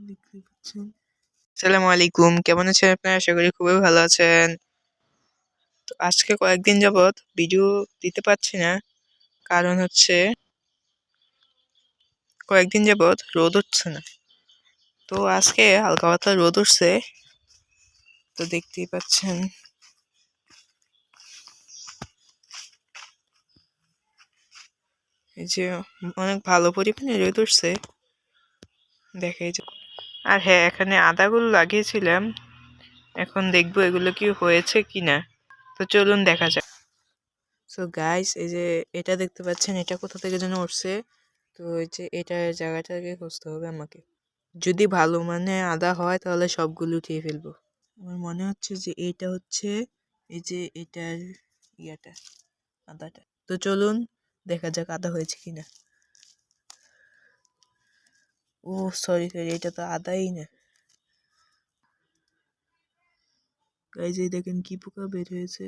আসসালামু আলাইকুম, কেমন আছেন আপনারা? আশা করি খুবই ভালো আছেন। তো আজকে কয়েকদিন যাবৎ ভিডিও দিতে পারছি না। কারণ হচ্ছে কয়েকদিন যাবত রোদ উঠছে না। তো আজকে হালকা পাতলা রোদ উঠছে। তো দেখতেই পাচ্ছেন। এই যে অনেক ভালো পরিমাণে রোদ উঠছে। দেখাই যে আর হ্যাঁ এখানে আদাগুলো লাগিয়েছিলাম। এখন দেখব এগুলো কি হয়েছে কি না তো চলুন দেখা যাক। সো গাইস এই যে এটা দেখতে পাচ্ছেন, এটা কোথা থেকে যেন উঠছে? তো এই যে এটার জায়গাটাকে খুঁজতে হবে আমাকে। যদি ভালো মানে আদা হয়, তাহলে সবগুলো উঠিয়ে ফেলব। আমার মনে হচ্ছে যে এটা হচ্ছে, এই যে এটার ইয়াটা, আদাটা। তো চলুন দেখা যাক আদা হয়েছে কিনা। ও সরি সরি এটা তো আদাই না। গাইজ এই দেখেন কি পোকা বের হয়েছে।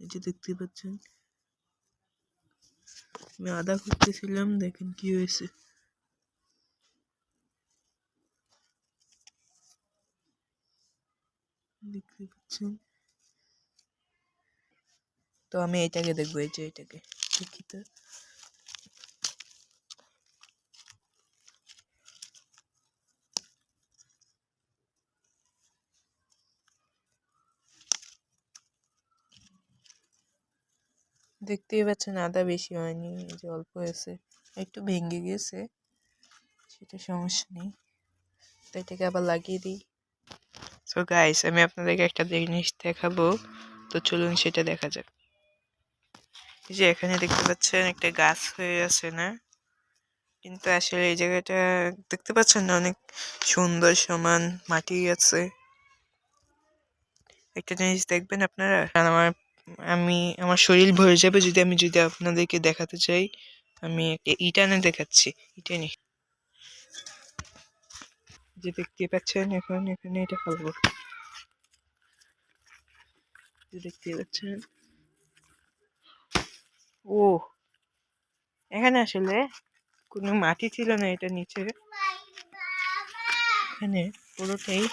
এই যে দেখতে পাচ্ছেন। আমি আদা খুঁজতেছিলাম দেখেন কি হয়েছে। দেখতে পাচ্ছেন। তো আমি এটাকে দেখব, এই যে এটাকে। দেখি তো। দেখতেই পাচ্ছেন আদা বেশি হয়নি যে অল্প হয়েছে। একটু ভেঙে গেছে, সেটা সমস্যা নেই। তো এটাকে আবার লাগিয়ে দিই। সো গাইস আমি আপনাদেরকে একটা জিনিস দেখাবো। তো চলুন সেটা দেখা যাক। এই যে এখানে দেখতে পাচ্ছেন একটা গাছ হয়ে আছে না? কিন্তু আসলে এই জায়গাটা দেখতে পাচ্ছেন না, অনেক সুন্দর সমান মাটি আছে। একটা জিনিস দেখবেন আপনারা, আমার আমি আমার শরীর ভরে যাবে যদি আমি যদি আপনাদেরকে দেখাতে চাই আমি একটা ইটানে দেখাচ্ছি ইটানে। যে দেখতে পাচ্ছেন এখন এখানে এটা ফেলব। যে দেখতে পাচ্ছেন। ও এখানে আসলে কোনো মাটি ছিল না এটা নিচে। এখানে পুরোটাই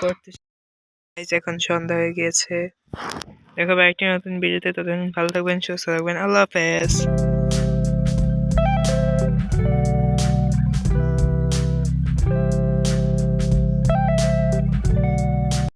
গর্ত এখন সন্ধ্যা হয়ে গিয়েছে। দেখো একটি নতুন ভিডিওতে ততদিন ভালো থাকবেন, সুস্থ থাকবেন। আল্লাহ হাফেজ।